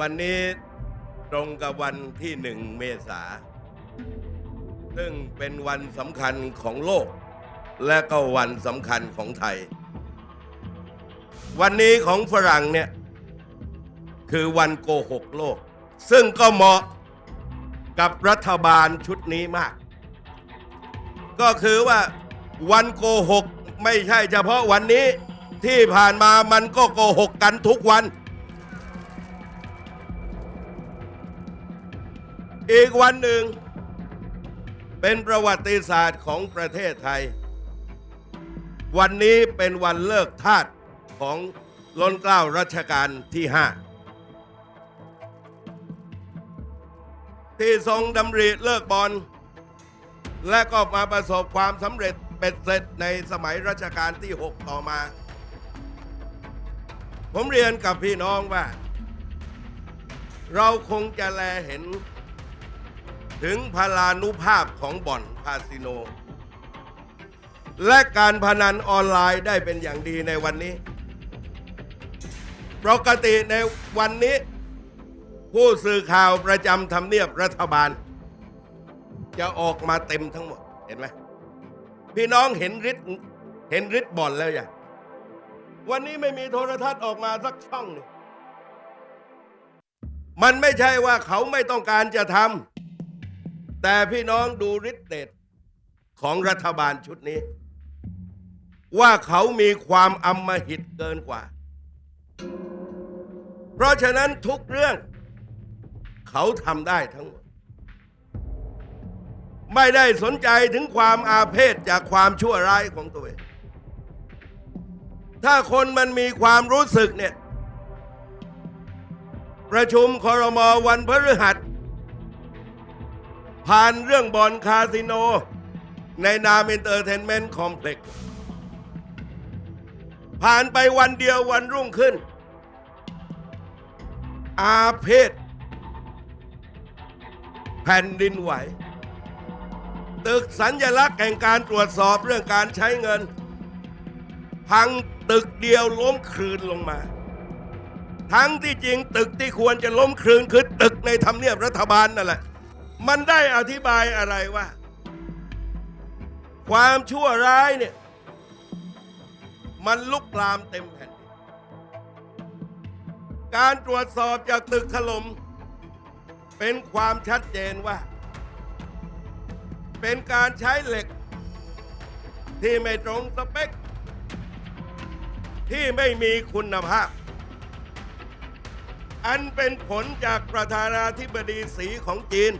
วันนี้ตรงกับวันที่หนึ่งเมษา ซึ่งเป็นวันสำคัญของโลก และก็วันสำคัญของไทย วันนี้ของฝรั่งเนี่ย คือวันโกหกโลก ซึ่งก็เหมาะกับรัฐบาลชุดนี้มาก ก็คือว่าวันโกหกไม่ใช่เฉพาะวันนี้ที่ผ่านมามันก็โกหกกันทุกวัน อีกวันหนึ่ง เป็นประวัติศาสตร์ของประเทศไทย วันนี้เป็นวันเลิกทาสของล้นเกล้ารัชกาลที่ห้าที่ทรงดำริเลิกบอลและก็มาประสบความสำเร็จเป็ดเสร็จในสมัยรัชกาลที่ 6 ต่อมา ผมเรียนกับพี่น้องว่า เราคงจะแลเห็น ถึงพลานุภาพของบ่อนคาสิโน และการพนันออนไลน์ได้เป็นอย่างดีในวันนี้ ปกติในวันนี้ ผู้สื่อข่าวประจำทำเนียบรัฐบาล จะออกมาเต็มทั้งหมดเห็นไหมพี่น้องเห็นฤทธิ์เห็นฤทธิ์บ่อนแล้วอย่างวันนี้ไม่มีโทรทัศน์ออกมาสักช่องหนึ่งมันไม่ใช่ว่าเขาไม่ต้องการจะทำ แต่พี่น้องดูฤทธิ์เดชของรัฐบาลชุดนี้ ว่าเขามีความอำมหิตเกินกว่า เพราะฉะนั้นทุกเรื่อง เขาทำได้ทั้งหมด ไม่ได้สนใจถึงความอาเพศจากความชั่วร้ายของตัวเอง ถ้าคนมันมีความรู้สึกเนี่ย ประชุมคอรมอวันพฤหัส ผ่านเรื่องบอลคาสิโน ในนามเอนเตอร์เทนเมนต์คอมเพล็กซ์ผ่านไปวันเดียววันรุ่งขึ้น อาเพศแผ่นดินไหว ตึกสัญญลักษณ์แห่งการตรวจสอบเรื่องการใช้เงิน พังตึกเดียวล้มคลืนลงมา ทั้งที่จริงตึกที่ควรจะล้มคลืนคือตึกในทำเนียบรัฐบาลนั่นแหละ มันได้อธิบายอะไรว่า ความชั่วร้ายเนี่ย มันลุกลามเต็มแผ่นดินการตรวจสอบจากตึกถล่มเป็นความชัดเจนว่า เป็นการใช้เหล็ก ที่ไม่ตรงสเปค ที่ไม่มีคุณภาพ อันเป็นผลจากประธานาธิบดีสีของจีน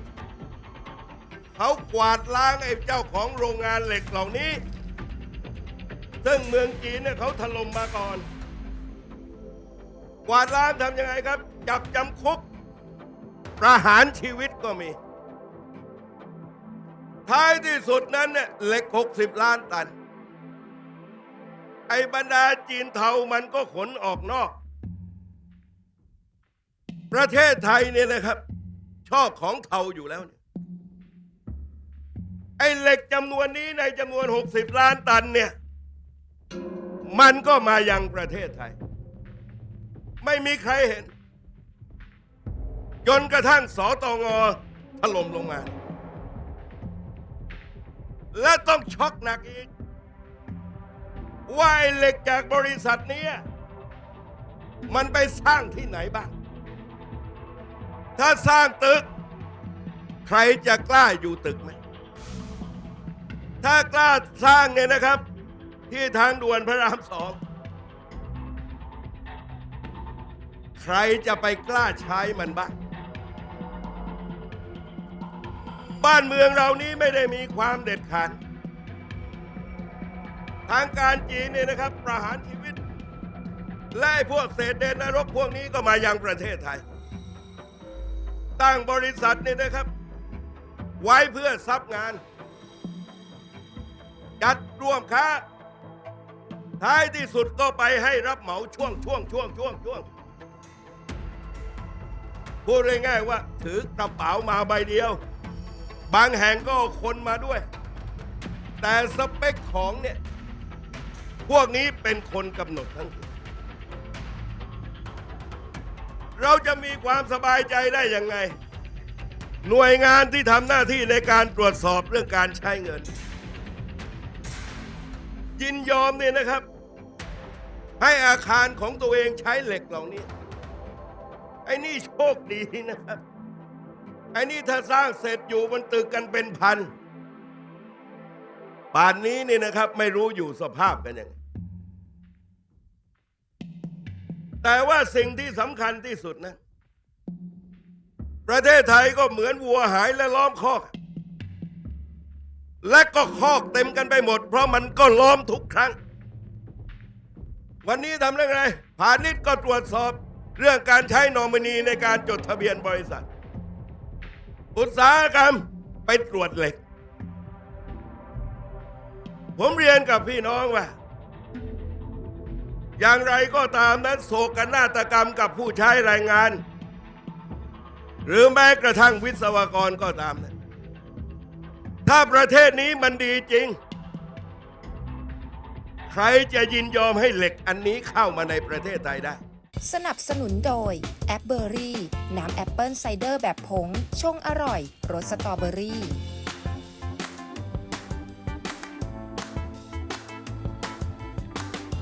เขากวาดล้างไอ้เจ้าของโรงงานเหล็กเหล่านี้ ซึ่งเมืองจีนเนี่ยเขาถล่มมาก่อน กวาดล้างทำยังไงครับ จับจำคุก ประหารชีวิตก็มี ท้ายที่สุดนั้นเนี่ยเหล็ก 60 ล้านตัน ไอ้บรรดาจีนเทามันก็ขนออกนอก ประเทศไทยเนี่ยนะครับ ชอบของเทาอยู่แล้วเนี่ย ไอ้เหล็กจำนวนนี้ในจำนวน 60 ล้านตันเนี่ย มันก็มายังประเทศไทย ไม่มีใครเห็น จนกระทั่งสตงถล่มลงมา และต้องช็อกหนักอีก ว่าไอ้เหล็กจากบริษัทนี้มันไปสร้างที่ไหนบ้าง ถ้าสร้างตึก ใครจะกล้าอยู่ตึกไหม ถ้ากล้าสร้างเนี่ยนะครับ ที่ทางด่วนพระรามสอง ใครจะไปกล้าใช้มันบ้าง บ้านเมืองเรานี้ไม่ได้มีความเด็ดขาด ทางการจีนเนี่ยนะครับ ประหารชีวิตและไอ้พวกเศษเดนนรกพวกนี้ก็มายังประเทศไทย ตั้งบริษัทเนี่ยนะครับ ไว้เพื่อซับงาน จัดร่วมค้า ท้ายที่สุดก็ไปให้รับเหมาช่วงช่วงช่วงช่วงช่วงพูดง่ายๆว่า ถือกระเป๋ามาใบเดียว บางแห่งก็คนมาด้วย แต่สเปคของเนี่ย พวกนี้เป็นคนกำหนดทั้งสิ้นเราจะมีความสบายใจได้ยังไง หน่วยงานที่ทำหน้าที่ในการตรวจสอบเรื่องการใช้เงิน ยินยอมเนี่ยนะครับ ให้อาคารของตัวเองใช้เหล็กเหล่านี้ ไอ้นี่โชคดีนะครับ ไอ้นี่ถ้าสร้างเสร็จอยู่มันตึกกันเป็นพัน ป่านนี้นี่นะครับ ไม่รู้อยู่สภาพกันยังไงแต่ว่าสิ่งที่สำคัญที่สุดนะ ประเทศไทยก็เหมือนวัวหายและล้อมคอก และก็คอกเต็มกันไปหมด เพราะมันก็ล้อมทุกครั้ง วันนี้ทำเรื่องอะไรพาณิชย์ก็ตรวจสอบเรื่องการใช้นอมินีในการจดทะเบียนบริษัท อุตสาหกรรมไปตรวจเหล็ก ผมเรียนกับพี่น้องว่า อย่างไรก็ตามนั้นโศกนาฏกรรมกับผู้ใช้แรงงาน หรือแม้กระทั่งวิศวกรก็ตามนั้น ถ้าประเทศนี้มันดีจริง ใครจะยินยอมให้เหล็กอันนี้เข้ามาในประเทศไทยได้ สนับสนุนโดย แอปเบอรี่ น้ำแอปเปิลไซเดอร์แบบผง ชงอร่อย รสสตรอเบอรี่